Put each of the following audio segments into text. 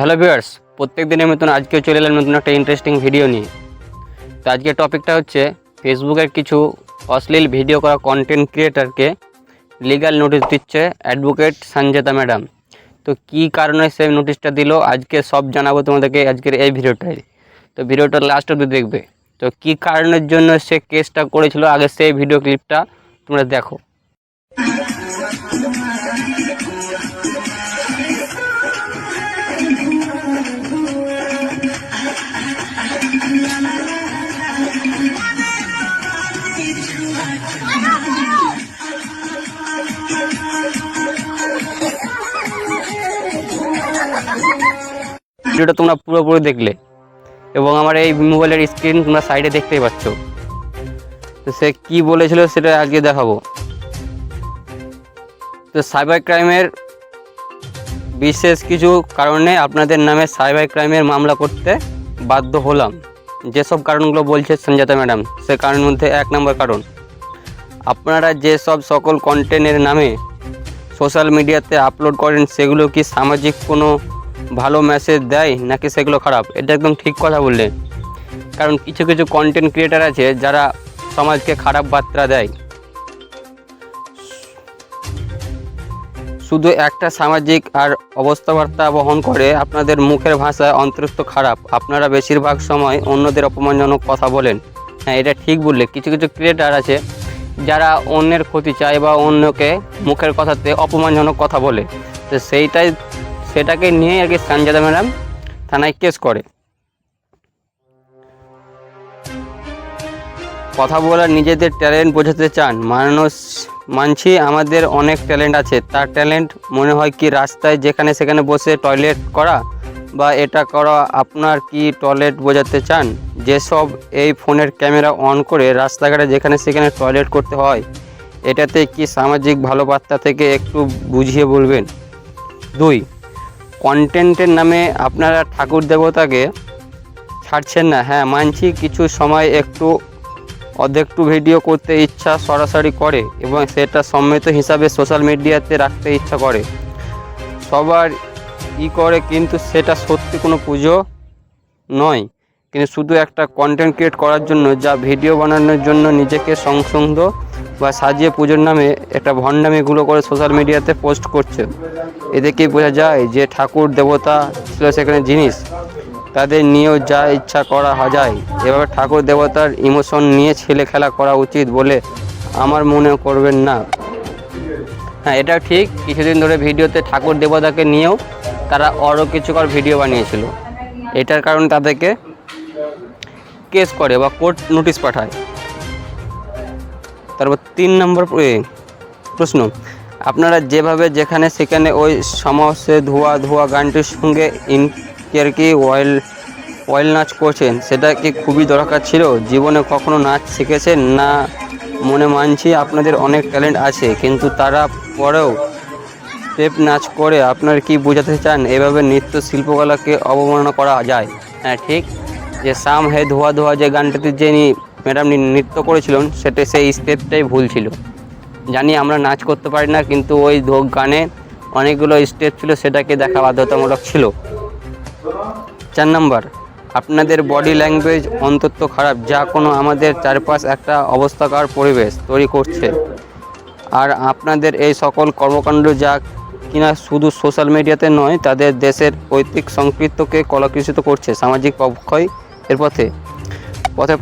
Hello viewers প্রত্যেক দিনের মতন আজকেও চলে এলাম নতুন একটা ইন্টারেস্টিং ভিডিও নিয়ে। তো আজকের টপিকটা হচ্ছে ফেসবুকের কিছু অশ্লীল ভিডিও করা কন্টেন্ট ক্রিয়েটারকে লিগ্যাল নোটিশ দিচ্ছে অ্যাডভোকেট সঞ্জেতা ম্যাডাম তো কী কারণে সে নোটিশটা দিল? আজকে সব জানাব তোমাদেরকে আজকের এই ভিডিওটায় তো ভিডিওটা লাস্ট অব্দি দেখবে। তো কী কারণের জন্য সে কেসটা করেছিল? আগে সেই ভিডিও ক্লিপটা তোমরা দেখো। ভিডিওটা তোমরা পুরোপুরি দেখলে এবং আমার এই মোবাইলের স্ক্রিন তোমরা সাইডে দেখতেই পাচ্ছ। তো সে কি বলেছিল সেটা আজকে দেখাবো। তো সাইবার ক্রাইমের বিশেষ কিছু কারণে আপনাদের নামে সাইবার ক্রাইমের মামলা করতে বাধ্য হলাম। যেসব কারণগুলো বলছে সঞ্জাতা ম্যাডাম, সে কারণের মধ্যে এক নম্বর কারণ। আপনারা যেসব সকল কন্টেন্টের নামে সোশ্যাল মিডিয়াতে আপলোড করেন, সেগুলো কি সামাজিক কোনো ভালো মেসেজ দেয় নাকি সেগুলো খারাপ? এটা একদম ঠিক কথা বললেন। কারণ কিছু কিছু কন্টেন্ট ক্রিয়েটার আছে যারা সমাজকে খারাপ বার্তা দেয়। শুধু একটা সামাজিক আর অবস্থাবার্তা বহন করে আপনাদের মুখের ভাষায় অন্তরিক্ত খারাপ। আপনারা বেশিরভাগ সময় অন্যদের অপমানজনক কথা বলেন। হ্যাঁ এটা ঠিক বললে। কিছু কিছু ক্রিয়েটার আছে যারা অন্যের ক্ষতি চায় বা অন্যকে মুখের কথাতে অপমানজনক কথা বলে, তো সেইটাই, সেটাকে নিয়ে আর কি সানজাদা ম্যাডাম থানায় কেস করে। কথা বলার নিজেদের ট্যালেন্ট বোঝাতে চান। মানুষ, মানছি আমাদের অনেক ট্যালেন্ট আছে। তার ট্যালেন্ট মনে হয় কি রাস্তায় যেখানে সেখানে বসে টয়লেট করা বা এটা করা আপনার কি টয়লেট বোঝাতে চান? যেসব এই ফোনের ক্যামেরা অন করে রাস্তাঘাটে যেখানে সেখানে টয়লেট করতে হয়, এটাতে কি সামাজিক ভালো বার্তা থেকে একটু বুঝিয়ে বলবেন? দুই কন্টেন্টের নামে আপনারা ঠাকুর দেবতাকে ছাড়ছেন না। হ্যাঁ মানছি কিছু সময় একটু অর্ধেকটু ভিডিও করতে ইচ্ছা সরাসরি করে এবং সেটা সম্মিত হিসাবে সোশ্যাল মিডিয়াতে রাখতে ইচ্ছা করে। সবার ই করে কিন্তু সেটা সত্যি কোনো পুজো নয়। কিন্তু শুধু একটা কন্টেন্ট ক্রিয়েট করার জন্য, যা ভিডিও বানানোর জন্য নিজেকে সংসন্দ বা সাজিয়ে পুজোর নামে একটা ভণ্ডামিগুলো করে সোশ্যাল মিডিয়াতে পোস্ট করছে। কি বোঝা যায় যে ঠাকুর, দেবতা, ছিল সেখানে জিনিস, তাদের নিয়েও যা ইচ্ছা করা যায়। এভাবে ঠাকুর, দেবতার ইমোশন নিয়ে ছেলে খেলা করা উচিত বলে আমার মনে করবেন না। হ্যাঁ এটা ঠিক। কিছুদিন ধরে ভিডিওতে ঠাকুর, দেবতাকে নিয়েও তারা আরও কিছুকর ভিডিও বানিয়েছিল। এটার কারণে তাদেরকে কেস করে বা কোর্ট নোটিশ পাঠায়। তারপর তিন নম্বর প্রশ্ন, আপনারা যেভাবে যেখানে সেখানে ওই সমস্যে ধোয়া ধোয়া গানটির সঙ্গে ইনকের কি অয়েল অয়েল নাচ করছেন, সেটা কি খুবই দরকার ছিল? জীবনে কখনো নাচ শিখেছেন? না, মনে মানছি আপনাদের অনেক ট্যালেন্ট আছে, কিন্তু তারা পরেও স্টেপ নাচ করে আপনার কি বোঝাতে চান? এভাবে নৃত্য শিল্পকলাকে অবমাননা করা যায়? হ্যাঁ ঠিক। যে সাম হে ধোয়া ধোয়া যে গানটাতে যিনি ম্যাডাম নৃত্য করেছিলেন, সেটা সেই স্টেপটাই ভুল ছিল। জানি আমরা নাচ করতে পারি না, কিন্তু ওই গানে অনেকগুলো স্টেপ ছিল, সেটাকে দেখা বাধ্যতামূলক ছিল। চার নম্বর, আপনাদের বডি ল্যাঙ্গুয়েজ অন্তত খারাপ, যা কোনো আমাদের চারপাশ একটা অবস্থাকার পরিবেশ তৈরি করছে। আর আপনাদের এই সকল কর্মকাণ্ড যা কিনা শুধু সোশ্যাল মিডিয়াতে নয়, তাদের দেশের পৈতৃক সংস্কৃতকে কলাকৃষিত করছে, সামাজিক অবক্ষয় এর পথে। পথে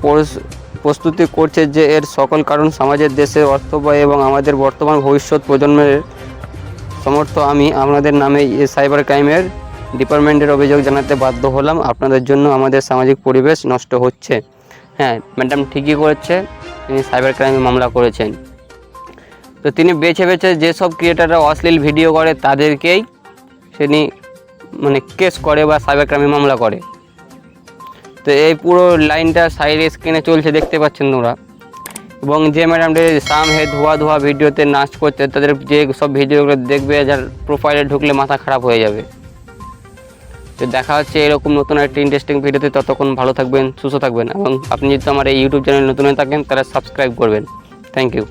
প্রস্তুতি করছে যে এর সকল কারণ সমাজের দেশের অর্থ ব্যয় এবং আমাদের বর্তমান ভবিষ্যৎ প্রজন্মের সমর্থ। আমি আপনাদের নামে সাইবার ক্রাইমের ডিপার্টমেন্টের অভিযোগ জানাতে বাধ্য হলাম। আপনাদের জন্য আমাদের সামাজিক পরিবেশ নষ্ট হচ্ছে। হ্যাঁ ম্যাডাম ঠিকই করেছে, তিনি সাইবার ক্রাইমে মামলা করেছেন। তো তিনি বেছে বেছে যেসব ক্রিয়েটাররা অশ্লীল ভিডিও করে তাদেরকেই তিনি মানে কেস করে বা সাইবার ক্রাইমে মামলা করে। তো এই পুরো লাইনটা সাইডে স্ক্রিনে চলছে, দেখতে পাচ্ছেন তোমরা। এবং যে ম্যাডামটি সাম হে ধোয়া ধোয়া ভিডিওতে নাচ করছে, তাদের যে সব ভিডিওগুলো দেখবে, যার প্রোফাইলে ঢুকলে মাথা খারাপ হয়ে যাবে। তো দেখা হচ্ছে এরকম নতুন একটা ইন্টারেস্টিং ভিডিওতে। ততক্ষণ ভালো থাকবেন, সুস্থ থাকবেন, এবং আপনি যদি আমার এই ইউটিউব চ্যানেল নতুন হয়ে থাকেন তারা সাবস্ক্রাইব করবেন। Thank you